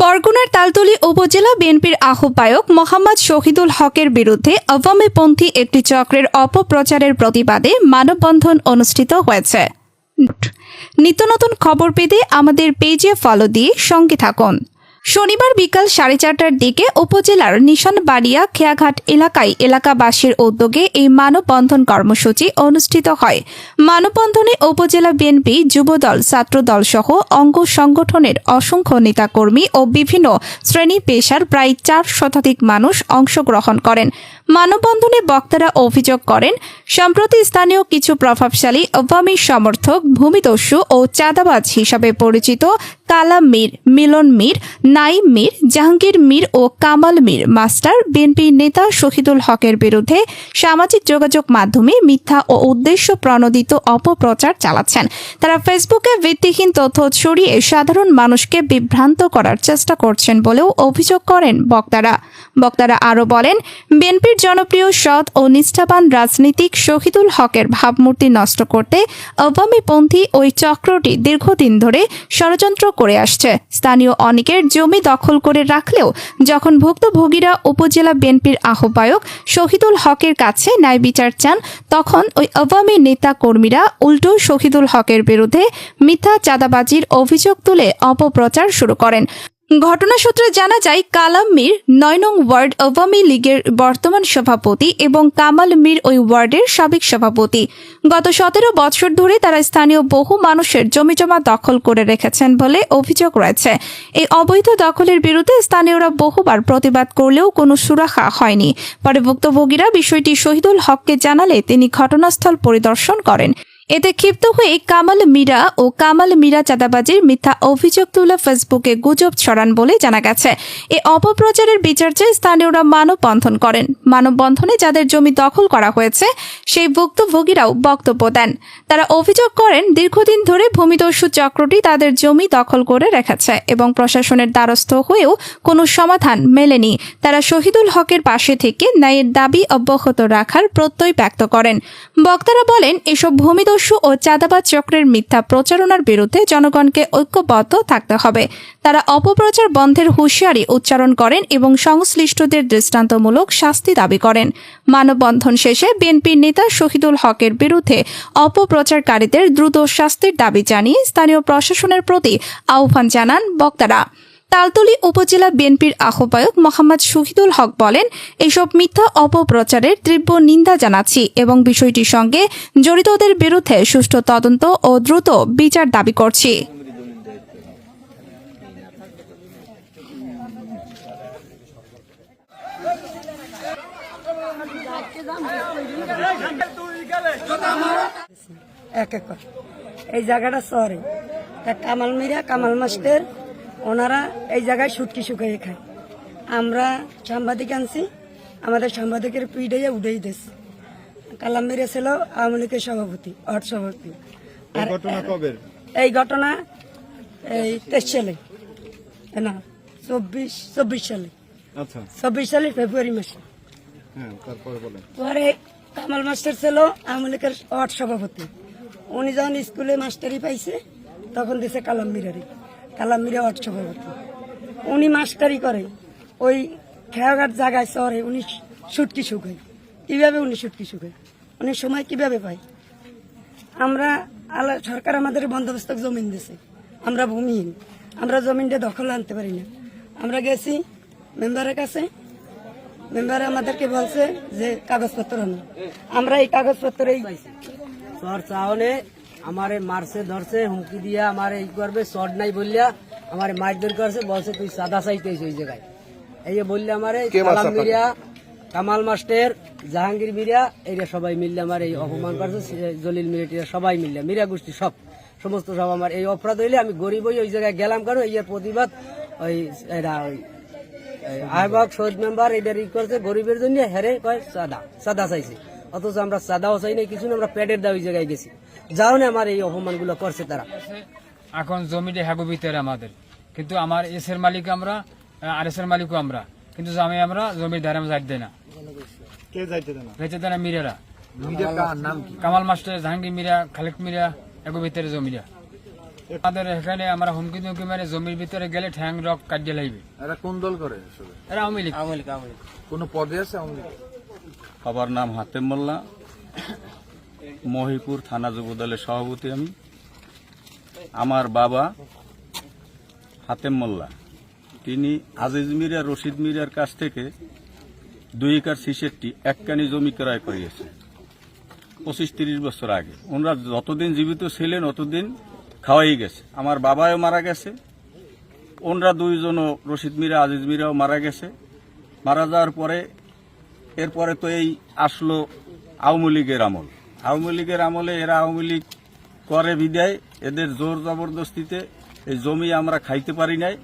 বরগুনার তালতলী উপজেলা বিএনপির আহ্বায়ক মোহাম্মদ শহীদুল হকের বিরুদ্ধে আওয়ামীপন্থী একটি চক্রের অপপ্রচারের প্রতিবাদে মানববন্ধন অনুষ্ঠিত হয়েছে। নিত্য নতুন খবর পেতে আমাদের পেজে ফলো দিয়ে সঙ্গে থাকুন। শনিবার বিকাল সাড়ে চারটার দিকে উপজেলার নিশানবাড়িয়া খেয়াঘাট এলাকায় এলাকাবাসীর উদ্যোগে এই মানববন্ধন কর্মসূচি অনুষ্ঠিত হয়। মানববন্ধনে উপজেলা বিএনপি, যুবদল, ছাত্রদল সহ অঙ্গ সংগঠনের অসংখ্য নেতাকর্মী ও বিভিন্ন শ্রেণি পেশার প্রায় চার শতাধিক মানুষ অংশগ্রহণ করেন। মানববন্ধনে বক্তারা অভিযোগ করেন, সম্প্রতি স্থানীয় কিছু প্রভাবশালী আওয়ামী সমর্থক, ভূমিদস্যু ও চাঁদাবাজ হিসাবে পরিচিত কালাম মীর, মিলন মীর নাইম মীর, জাহাঙ্গীর মীর ও কামাল মীর মাস্টার বিএনপি নেতা শহীদুল হকের বিরুদ্ধে সামাজিক যোগাযোগ মাধ্যমে মিথ্যা ও উদ্দেশ্য প্রণোদিত অপপ্রচার চালাচ্ছেন। তারা ফেসবুকে ভিত্তিহীন তথ্য ছড়িয়ে সাধারণ মানুষকে বিভ্রান্ত করার চেষ্টা করছেন বলেও অভিযোগ করেন বক্তারা। বক্তারা আরও বলেন, বিএনপির জনপ্রিয় সৎ ও নিষ্ঠাবান রাজনীতিক শহীদুল হকের ভাবমূর্তি নষ্ট করতে আওয়ামীপন্থী ওই চক্রটি দীর্ঘদিন ধরে ষড়যন্ত্র করে আসছে। স্থানীয় অনেকের জমি দখল করে রাখলেও যখন ভুক্তভোগীরা উপজেলা বিএনপির আহ্বায়ক শহীদুল হকের কাছে ন্যায় বিচার চান, তখন ওই আওয়ামী নেতা কর্মীরা উল্টো শহীদুল হকের বিরুদ্ধে মিথ্যা চাঁদাবাজির অভিযোগ তুলে অপপ্রচার শুরু করেন। ঘটনা সূত্রে জানা যায়, কালাম মীর নয় নং ওয়ার্ড আওয়ামী লীগের বর্তমান সভাপতি এবং কামাল মীর ওই ওয়ার্ডের সাবেক সভাপতি। গত সতেরো বছর ধরে তারা স্থানীয় বহু মানুষের জমিজমা দখল করে রেখেছেন বলে অভিযোগ রয়েছে। এই অবৈধ দখলের বিরুদ্ধে স্থানীয়রা বহুবার প্রতিবাদ করলেও কোনো সুরাখা হয়নি। পরে ভুক্তভোগীরা বিষয়টি শহীদুল হককে জানালে তিনি ঘটনাস্থল পরিদর্শন করেন। এতে ক্ষিপ্ত হয়ে কামাল মীরা ও কামাল মীরা চাঁদাবাজির মিথ্যা অভিযোগ তুলে ফেসবুকে গুজব ছড়ান বলে জানা গেছে। এ অপপ্রচারের বিচার চেয়ে স্থানীয়রা মানববন্ধন করেন। মানববন্ধনে যাদের জমি দখল করা হয়েছে, সেই ভুক্তভোগীরাও বক্তব্য দেন। তারা অভিযোগ করেন, দীর্ঘদিন ধরে ভূমিদস্যু চক্রটি তাদের জমি দখল করে রেখেছে এবং প্রশাসনের দ্বারস্থ হয়েও কোনো সমাধান মেলেনি। তারা শহীদুল হকের পাশে থেকে ন্যায়ের দাবি অব্যাহত রাখার প্রত্যয় ব্যক্ত করেন। বক্তারা বলেন, এসব ভূমিদস্যু ও চাঁদাবাজ চক্রের মিথ্যা প্রচারণার বিরুদ্ধে জনগণকে ঐক্যবদ্ধ থাকতে হবে। তারা অপপ্রচার বন্ধের হুঁশিয়ারি উচ্চারণ করেন এবং সংশ্লিষ্টদের দৃষ্টান্তমূলক শাস্তি দাবি করেন। মানববন্ধন শেষে বিএনপির নেতা শহীদুল হকের বিরুদ্ধে অপপ্রচারকারীদের দ্রুত শাস্তির দাবি জানিয়ে স্থানীয় প্রশাসনের প্রতি আহ্বান জানান বক্তারা। তালতলী উপজেলা বিএনপির আহ্বায়ক মোহাম্মদ শহীদুল হক বলেন এসব মিথ্যা অপপ্রচারের তীব্র নিন্দা জানাচ্ছি এবং বিষয়টির সঙ্গে জড়িতদের বিরুদ্ধে সুষ্ঠু তদন্ত ও দ্রুত বিচার দাবি করছি। এক একর। এই জায়গাটা শহরে। কামাল মিরা, কামাল মাস্টার ওনারা এই জায়গায় সুটকি শুকাইয়ে খায়। আমরা সাংবাদিক আনছি আমাদের সাংবাদিকের পিড়াইয়া উঠেই দিয়েছে কালাম মিরা ছিল আওয়ামী লীগের সভাপতি অর্থ সভাপতি। আর এই ঘটনা এই তেইশ সালে। না চব্বিশ চব্বিশ সালে। আচ্ছা। চব্বিশ সালে ফেব্রুয়ারি মাসে। হ্যাঁ পরে কামাল মাস্টার ছিল আওয়ামী লীগের ওয়ার্ড সভাপতি। উনি যখন স্কুলে মাস্টারি পাইছে তখন দিছে কালাম মিরারি। কালাম মিরা ওয়ার্ড সভাপতি উনি মাস্টারি করে ওই খেয়াঘাট জায়গায় শহরে উনি সুটকি শুকায়। কীভাবে উনি সুটকি শুকায়? উনি সময় কীভাবে পায়? আমরা আল্লাহ সরকার আমাদের বন্দোবস্ত জমিন দিছে। আমরা ভূমিহীন। আমরা জমিনটা দখল আনতে পারি না। আমরা গেছি মেম্বারের কাছে। মেম্বার আমাদেরকে বলছে যে কাগজপত্র আনো। আমরা এই কাগজপত্র এই তোর চাহনে আমারে মারছে ধরছে হুমকি দিয়া আমারে ই করবে শর্ট নাই বললিয়া আমারে মারধর করছে বলছে তুই সাদা চাইতেছ ওই জায়গায়। এই যে বললে আমারে কালাম মিরিয়া কামাল মাস্টার জাহাঙ্গীর মিরিয়া এইরা সবাই মিললে আমার এই অপমান করছে জলিল মিরিয়া সবাই মিললে মিরিয়া গোষ্ঠী সব সমস্ত সব আমার এই অপরাধ হইলে আমি গরিব ওই জায়গায় গেলাম কেন? এই প্রতিবাদ ওই এরা ওই আহবাগ শহীদ মেম্বার এটা ই করছে গরিবের জন্য হেরে কয় সাদা সাদা চাইছে। অথচ আমরা সাদাও চাই নাই কিছু না আমরা প্যাডের দাবি জায়গায় গেছি। যাও না আমার এই অপমানগুলো করছে তারা। এখন জমিটা হ্যাগো ভিতরে আমাদের। কিন্তু আমার এস এর মালিক আমরা আর এস এর মালিকও আমরা। কিন্তু জমি আমরা জমির ধারে আমরা যাইতে দেয় না কে যাইতে না মিরেরা। কামাল মাস্টার জাহাঙ্গীর মিরা খালেক মিরা এগো ভিতরে জমিরা আমাদের এখানে আমরা হুমকি দুমকি মানে জমির ভিতরে গেলে ঠ্যাং রক কাটিয়ে লাগবে এরা কোন দল করে এরা আওয়ামী লীগ। কোনো পদে আছে আমাদের বাবার নাম হাতেম মোল্লা। মহিপুর থানা যুব দলের সভাপতি আমি। আমার বাবা হাতেম মোল্লা। তিনি আজিজ মিরা রশিদ মিরার কাছ থেকে দুই একর সিসেরটি এককানি জমি ক্রয় করিয়েছে। পঁচিশ তিরিশ বছর আগে। ওনারা যতদিন জীবিত ছিলেন, অতদিন খাওয়াই গেছে। আমার বাবাও মারা গেছে। ওনরা দুইজনও রশিদ মিরা আজিজ মিরাও মারা গেছে। মারা যাওয়ার পরে এরপরে তো এই আসলো আওয়ামী লীগের আমল। আওয়ামী লীগের আমলে এরা আওয়ামী লীগ করে বিদায়, এদের জোর জবরদস্তিতে এই জমি আমরা খাইতে পারি নাই।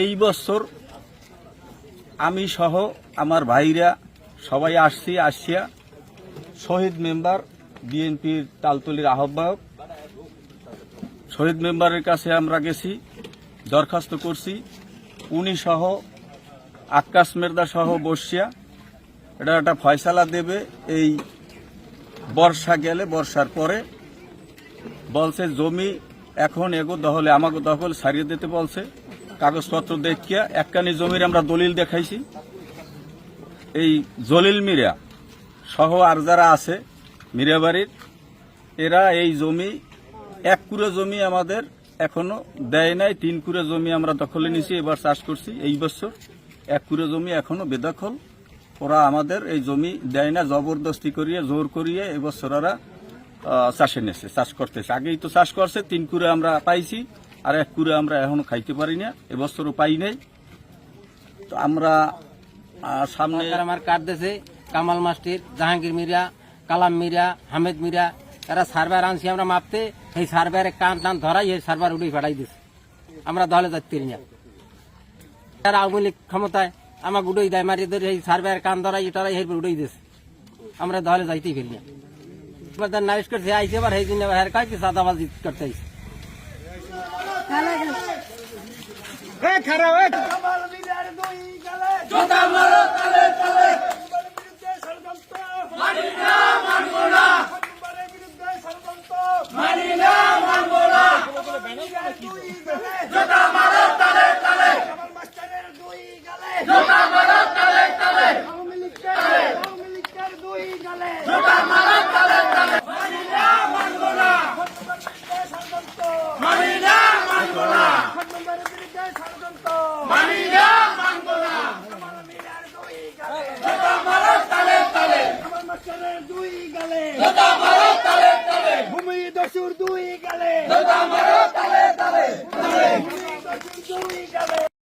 এই বছর আমি সহ আমার ভাইরা সবাই আসছি, আসিয়া শহীদ মেম্বার, বিএনপির তালতলির আহ্বায়ক, শহীদ মেম্বারের কাছে আমরা গেছি, দরখাস্ত করছি। উনি সহ আকাশ মেরদা সহ বসিয়া এটা একটা ফয়সালা দেবে। এই বর্ষা গেলে, বর্ষার পরে বলছে, জমি এখন এগো দহলে আমাকে দখল সারিয়ে দিতে বলছে। কাগজপত্র দেখিয়া একখানি জমির আমরা দলিল দেখাইছি। এই জলিল মিরা সহ আর যারা আছে মিরাবাড়ির এরা এই জমি, এক কুড়ে জমি আমাদের এখনও দেয় নাই, তিন কুড়ে জমি আমরা দখলে নিছি, এবার চাষ করছি এই বছর। এক কুড়ে জমি এখনও বেদখল। ওরা আমাদের এই জমি দেয় না, জবরদস্তি করিয়ে, জোর করিয়ে এবছর ওরা চাষে নেছে, চাষ করতেছে। আগেই তো চাষ করছে, তিন কুড়ে আমরা পাইছি, আর এক কুড়ে আমরা এখনও খাইতে পারি না, এবছরও পাই নাই। তো আমরা সামনে আমার কার্ড দিয়েছে কামাল মাস্টির, জাহাঙ্গীর মিরা, কালাম মিরা, হামেদ মিরা, এরা সার্ভার আনছি আমরা মাপতে, সেই সার্ভারে কান টান ধরাই এই সার্ভার উড়ে ফাটাই দিছে। আমরা দলে যাচ্ছি না। এরা আওয়ামী লীগ ক্ষমতায় আমাকে উড়েই দেয় মারি ধরে এই সার্ভার কান ধরাই এটারাই হেরপর উড়াই দিস আমরা দলে যাইতেই ফেলি না। নারিশ করছে আইসে এবার সেই দিন এবার হের কয় কি সাদাবাজি করতে আইসে। ভূমি